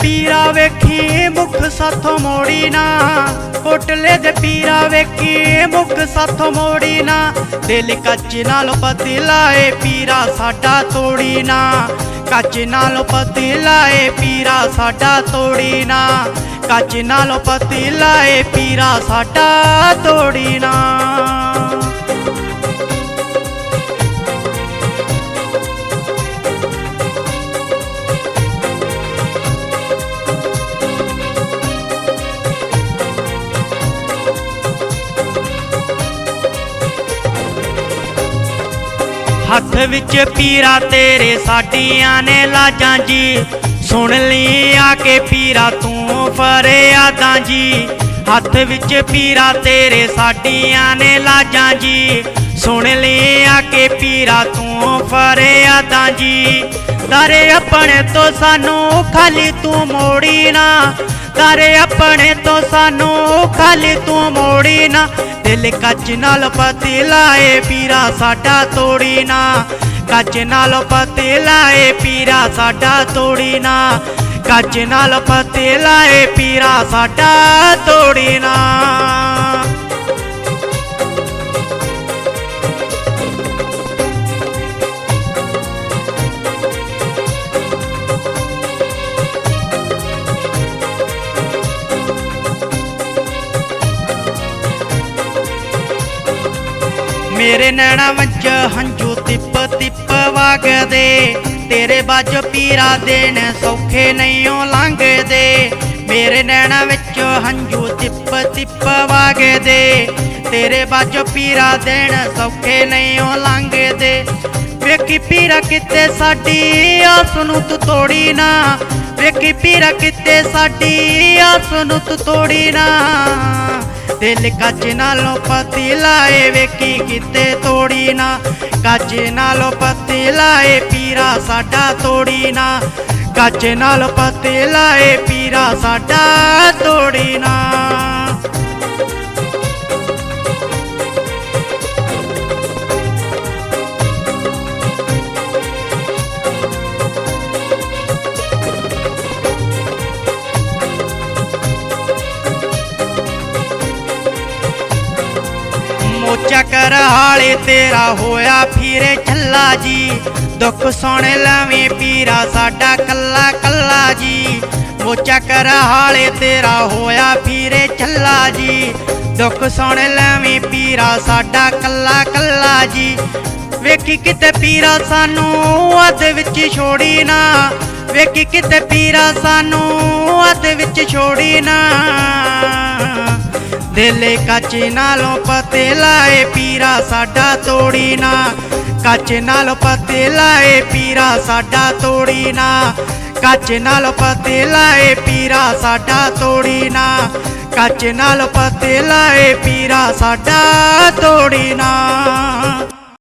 ਪੀਰਾ ਵੇਖੀ, ਮੁਖ ਸਾਥੋਂ ਮੋੜੀ ਨਾ। ਕੋਟਲੇ ਦੇ ਪੀਰਾ ਵੇਖੀ, ਮੁਖ ਸਾਥੋਂ ਮੋੜੀ ਨਾ। ਦਿਲ ਕੱਚ ਨਾਲ ਪਤਲਾ ਏ ਪੀਰਾ ਸਾਡਾ ਤੋੜੀ ਨਾ। ਕੱਚ ਨਾਲ ਪਤਲਾ ਏ ਪੀਰਾ ਸਾਡਾ ਤੋੜੀ ਨਾ। ਕੱਚ ਨਾਲ ਪਤਲਾ ਏ ਪੀਰਾ ਸਾਡਾ ਤੋੜੀ ਨਾ। ਹੱਥ ਵਿੱਚ ਪੀਰਾ ਤੇਰੇ ਸਾਡੀਆਂ ਨੇ ਲਾਜਾਂ ਜੀ। ਸੁਣ ਲਈ ਆ ਕੇ ਪੀਰਾ, ਤੂੰ ਫਰਿਆਦਾਂ ਜੀ। ਹੱਥ ਵਿੱਚ ਪੀਰਾ ਤੇਰੇ ਸਾਡੀਆਂ ਨੇ ਲਾਜਾਂ ਜੀ। ਸੁਣ ਲਈ ਕੇ ਪੀਰਾ ਤੂੰ ਫਰਿਆਦਾਂ ਜੀ। ਦਾਰੇ ਆਪਣੇ ਤੋਂ ਸਾਨੂੰ ਖਾਲੀ ਤੂੰ ਮੋੜੀ ਨਾ। ਦਾਰੇ ਆਪਣੇ ਤੋਂ ਸਾਨੂੰ ਖਾਲੀ ਤੂੰ ਮੋੜੀ ਨਾ। ਦਿਲ ਕੱਚ ਨਾਲ ਪਤੀ ਲਾਏ ਪੀਰਾ ਸਾਡਾ ਤੋੜੀ ਨਾ। ਕੱਚ ਨਾਲ ਪਤੀ ਲਾਏ ਪੀਰਾ ਸਾਡਾ ਤੋੜੀ ਨਾ। ਕੱਚ ਨਾਲ ਪਤਲਾ ਲਾਏ, ਪੀਰਾ ਸਾਡਾ ਤੋੜੀ ਨਾ। ਮੇਰੇ ਨੈਣਾ ਵਿੱਚ ਹੰਝੂ ਤਿੱਪ ਤਿੱਪ ਵਗਦੇ। ਤੇਰੇ ਬਾਜ ਪੀਰਾ ਦੇਣ ਸੌਖੇ ਨਹੀਂਓ ਲੰਘਦੇ। ਮੇਰੇ ਨੈਣਾ ਵਿੱਚ ਹੰਝੂ ਤਿੱਪ ਤਿੱਪ ਵਗਦੇ। ਤੇਰੇ ਬਾਜ ਪੀਰਾ ਦੇਣ ਸੌਖੇ ਨਹੀਂਓ ਲੰਘਦੇ। ਵੇਖੀ ਪੀਰਾ ਕਿਤੇ ਸਾਡੀ ਆਸ ਨੂੰ ਤੂੰ ਤੋੜੀ ਨਾ। ਵੇਖੀ ਪੀਰਾ ਕਿਤੇ ਸਾਡੀ ਆਸ ਨੂੰ ਤੂੰ ਤੋੜੀ ਨਾ। ਦਿਲ ਕੱਚ ਨਾਲੋਂ ਪਤੀਲਾ ਲਾਏ ਵੇਖੀ ਕਿਤੇ ਤੋੜੀ ਨਾ। ਕੱਚ ਨਾਲੋਂ ਪਤੀਲਾ ਲਾਏ ਪੀਰਾ ਸਾਡਾ ਤੋੜੀ ਨਾ। ਕੱਚ ਨਾਲ ਪਤੀਲਾ ਲਾਏ ਪੀਰਾ ਸਾਡਾ ਤੋੜੀ ਨਾ। ਮੋਚਾ ਕਰਹਾਲੇ ਤੇਰਾ ਹੋਇਆ ਫਿਰੇ ਛੱਲਾ ਜੀ। ਦੁੱਖ ਸੁਣ ਲਵੇਂ ਪੀਰਾ ਸਾਡਾ ਕੱਲਾ ਕੱਲਾ ਜੀ। ਮੋਚਾ ਕਰ ਤੇਰਾ ਹੋਇਆ ਫਿਰੇ ਛੱਲਾ ਜੀ। ਦੁੱਖ ਸੁਣ ਲਵੇਂ ਪੀਰਾ ਸਾਡਾ ਕੱਲਾ ਕੱਲਾ ਜੀ। ਵੇਖੀ ਕਿਤੇ ਪੀਰਾ ਸਾਨੂੰ ਅੱਧ ਵਿੱਚ ਛੋੜੀ ਨਾ। ਵੇਖੀ ਕਿਤੇ ਪੀਰਾ ਸਾਨੂੰ ਅੱਧ ਵਿੱਚ ਛੋੜੀ ਨਾ। ਦਿਲ ਕੱਚ ਨਾਲੋਂ ਪਤਲਾ ਲਾਏ ਪੀਰਾ, ਸਾਡਾ ਤੋੜੀ ਨਾ। ਕੱਚ ਨਾਲੋਂ ਪਤਲਾ ਲਾਏ ਪੀਰਾ, ਸਾਡਾ ਤੋੜੀ ਨਾ। ਕੱਚ ਨਾਲੋਂ ਪਤਲਾ ਲਾਏ ਪੀਰਾ, ਸਾਡਾ ਤੋੜੀ ਨਾ। ਕੱਚ ਨਾਲੋਂ ਪਤਲਾ ਲਾਏ ਪੀਰਾ, ਸਾਡਾ ਤੋੜੀ ਨਾ।